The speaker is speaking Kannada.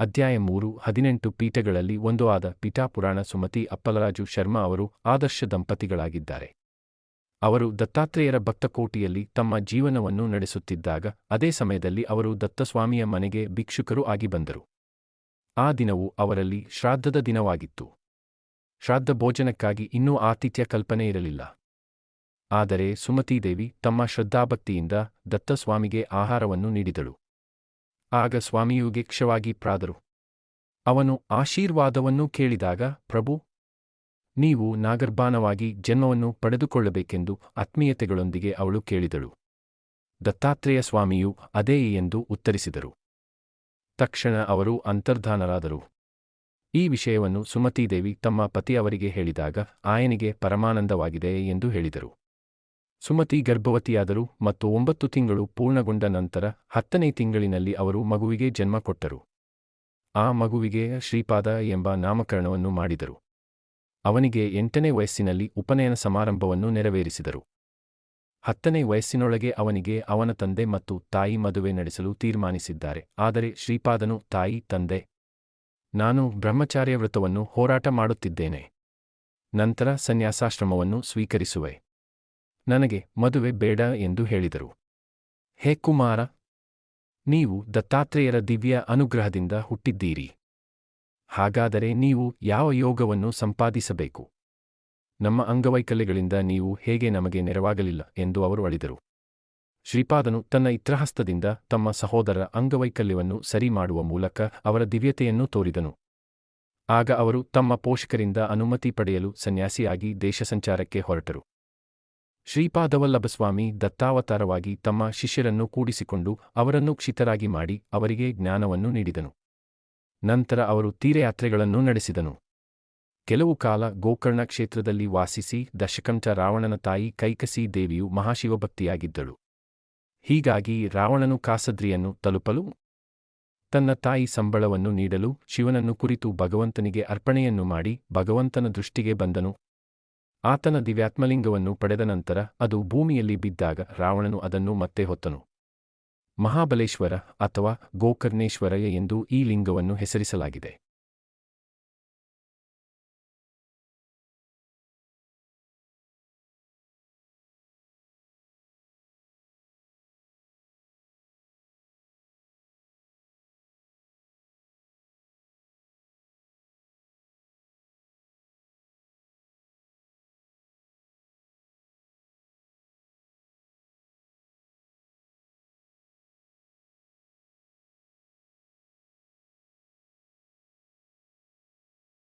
ಅಧ್ಯಾಯ ಮೂರು, ಹದಿನೆಂಟು ಪೀಠಗಳಲ್ಲಿ ಒಂದು ಆದ ಪೀಠಾಪುರಾಣ ಸುಮತಿ ಅಪ್ಪಲರಾಜು ಶರ್ಮಾ ಅವರು ಆದರ್ಶ ದಂಪತಿಗಳಾಗಿದ್ದಾರೆ. ಅವರು ದತ್ತಾತ್ರೇಯರ ಭಕ್ತಕೋಟಿಯಲ್ಲಿ ತಮ್ಮ ಜೀವನವನ್ನು ನಡೆಸುತ್ತಿದ್ದಾಗ ಅದೇ ಸಮಯದಲ್ಲಿ ಅವರು ದತ್ತಸ್ವಾಮಿಯ ಮನೆಗೆ ಭಿಕ್ಷುಕರು ಆಗಿ ಬಂದರು. ಆ ದಿನವು ಅವರಲ್ಲಿ ಶ್ರಾದ್ದದ ದಿನವಾಗಿತ್ತು. ಶ್ರಾದ್ದ ಭೋಜನಕ್ಕಾಗಿ ಇನ್ನೂ ಆತಿಥ್ಯ ಕಲ್ಪನೆ ಇರಲಿಲ್ಲ. ಆದರೆ ಸುಮತೀದೇವಿ ತಮ್ಮ ಶ್ರದ್ಧಾಭಕ್ತಿಯಿಂದ ದತ್ತಸ್ವಾಮಿಗೆ ಆಹಾರವನ್ನು ನೀಡಿದಳು. ಆಗ ಸ್ವಾಮಿಯು ಗಿಕ್ಷವಾಗಿ ಪ್ರಾದರು. ಅವನು ಆಶೀರ್ವಾದವನ್ನು ಕೇಳಿದಾಗ, ಪ್ರಭು, ನೀವು ನಾಗರ್ಭಾನವಾಗಿ ಜನ್ಮವನ್ನು ಪಡೆದುಕೊಳ್ಳಬೇಕೆಂದು ಆತ್ಮೀಯತೆಗಳೊಂದಿಗೆ ಅವಳು ಕೇಳಿದಳು. ದತ್ತಾತ್ರೇಯ ಸ್ವಾಮಿಯು ಅದೇ ಎಂದು ಉತ್ತರಿಸಿದರು. ತಕ್ಷಣ ಅವರು ಅಂತರ್ಧಾನರಾದರು. ಈ ವಿಷಯವನ್ನು ಸುಮತೀದೇವಿ ತಮ್ಮ ಪತಿ ಅವರಿಗೆ ಹೇಳಿದಾಗ, ಆಯನಿಗೆ ಪರಮಾನಂದವಾಗಿದೆ ಎಂದು ಹೇಳಿದರು. ಸುಮತಿ ಗರ್ಭವತಿಯಾದರು ಮತ್ತು ಒಂಬತ್ತು ತಿಂಗಳು ಪೂರ್ಣಗೊಂಡ ನಂತರ ಹತ್ತನೇ ತಿಂಗಳಿನಲ್ಲಿ ಅವರು ಮಗುವಿಗೆ ಜನ್ಮ ಕೊಟ್ಟರು. ಆ ಮಗುವಿಗೆ ಶ್ರೀಪಾದ ಎಂಬ ನಾಮಕರಣವನ್ನು ಮಾಡಿದರು. ಅವನಿಗೆ ಎಂಟನೇ ವಯಸ್ಸಿನಲ್ಲಿ ಉಪನಯನ ಸಮಾರಂಭವನ್ನು ನೆರವೇರಿಸಿದರು. ಹತ್ತನೇ ವಯಸ್ಸಿನೊಳಗೆ ಅವನಿಗೆ ಅವನ ತಂದೆ ಮತ್ತು ತಾಯಿ ಮದುವೆ ನಡೆಸಲು ತೀರ್ಮಾನಿಸಿದ್ದಾರೆ, ಆದರೆ ಶ್ರೀಪಾದನು ತಾಯಿ, ತಂದೆ, ನಾನು ಬ್ರಹ್ಮಚಾರ್ಯ ವ್ರತವನ್ನು ಹೋರಾಟ ಮಾಡುತ್ತಿದ್ದೇನೆ. ನಂತರ ಸನ್ಯಾಸಾಶ್ರಮವನ್ನು ಸ್ವೀಕರಿಸುವೆ. ನನಗೆ ಮದುವೆ ಬೇಡ ಎಂದು ಹೇಳಿದರು. ಹೇ ಕುಮಾರ, ನೀವು ದತ್ತಾತ್ರೇಯರ ದಿವ್ಯ ಅನುಗ್ರಹದಿಂದ ಹುಟ್ಟಿದ್ದೀರಿ. ಹಾಗಾದರೆ ನೀವು ಯಾವ ಯೋಗವನ್ನು ಸಂಪಾದಿಸಬೇಕು? ನಮ್ಮ ಅಂಗವೈಕಲ್ಯಗಳಿಂದ ನೀವು ಹೇಗೆ ನಮಗೆ ನೆರವಾಗಲಿಲ್ಲ ಎಂದು ಅವರು ಅಳಿದರು. ಶ್ರೀಪಾದನು ತನ್ನ ಇತ್ರಹಸ್ತದಿಂದ ತಮ್ಮ ಸಹೋದರರ ಅಂಗವೈಕಲ್ಯವನ್ನು ಸರಿ ಮಾಡುವ ಮೂಲಕ ಅವರ ದಿವ್ಯತೆಯನ್ನು ತೋರಿದನು. ಆಗ ಅವರು ತಮ್ಮ ಪೋಷಕರಿಂದ ಅನುಮತಿ ಪಡೆಯಲು ಸನ್ಯಾಸಿಯಾಗಿ ದೇಶಸಂಚಾರಕ್ಕೆ ಹೊರಟರು. ಶ್ರೀಪಾದವಲ್ಲಭಸ್ವಾಮಿ ದತ್ತಾವತಾರವಾಗಿ ತಮ್ಮ ಶಿಷ್ಯರನ್ನು ಕೂಡಿಸಿಕೊಂಡು ಅವರನ್ನು ಕ್ಷಿತರಾಗಿ ಮಾಡಿ ಅವರಿಗೆ ಜ್ಞಾನವನ್ನು ನೀಡಿದನು. ನಂತರ ಅವರು ತೀರಯಾತ್ರೆಗಳನ್ನು ನಡೆಸಿದನು. ಕೆಲವು ಕಾಲ ಗೋಕರ್ಣ ಕ್ಷೇತ್ರದಲ್ಲಿ ವಾಸಿಸಿ ದಶಕಂಠ ರಾವಣನ ತಾಯಿ ಕೈಕಸಿ ದೇವಿಯು ಮಹಾಶಿವಭಕ್ತಿಯಾಗಿದ್ದಳು. ಹೀಗಾಗಿ ರಾವಣನು ಕಾಸದ್ರಿಯನ್ನು ತಲುಪಲು, ತನ್ನ ತಾಯಿ ಸಂಬಳವನ್ನು ನೀಡಲು ಶಿವನನ್ನು ಕುರಿತು ಭಗವಂತನಿಗೆ ಅರ್ಪಣೆಯನ್ನು ಮಾಡಿ ಭಗವಂತನ ದೃಷ್ಟಿಗೆ ಬಂದನು. ಆತನ ದಿವ್ಯಾತ್ಮಲಿಂಗವನ್ನು ಪಡೆದ ನಂತರ ಅದು ಭೂಮಿಯಲ್ಲಿ ಬಿದ್ದಾಗ ರಾವಣನು ಅದನ್ನು ಮತ್ತೆ ಹೊತ್ತನು. ಮಹಾಬಲೇಶ್ವರ ಅಥವಾ ಗೋಕರ್ಣೇಶ್ವರಯ ಎಂದು ಈ ಲಿಂಗವನ್ನು ಹೆಸರಿಸಲಾಗಿದೆ.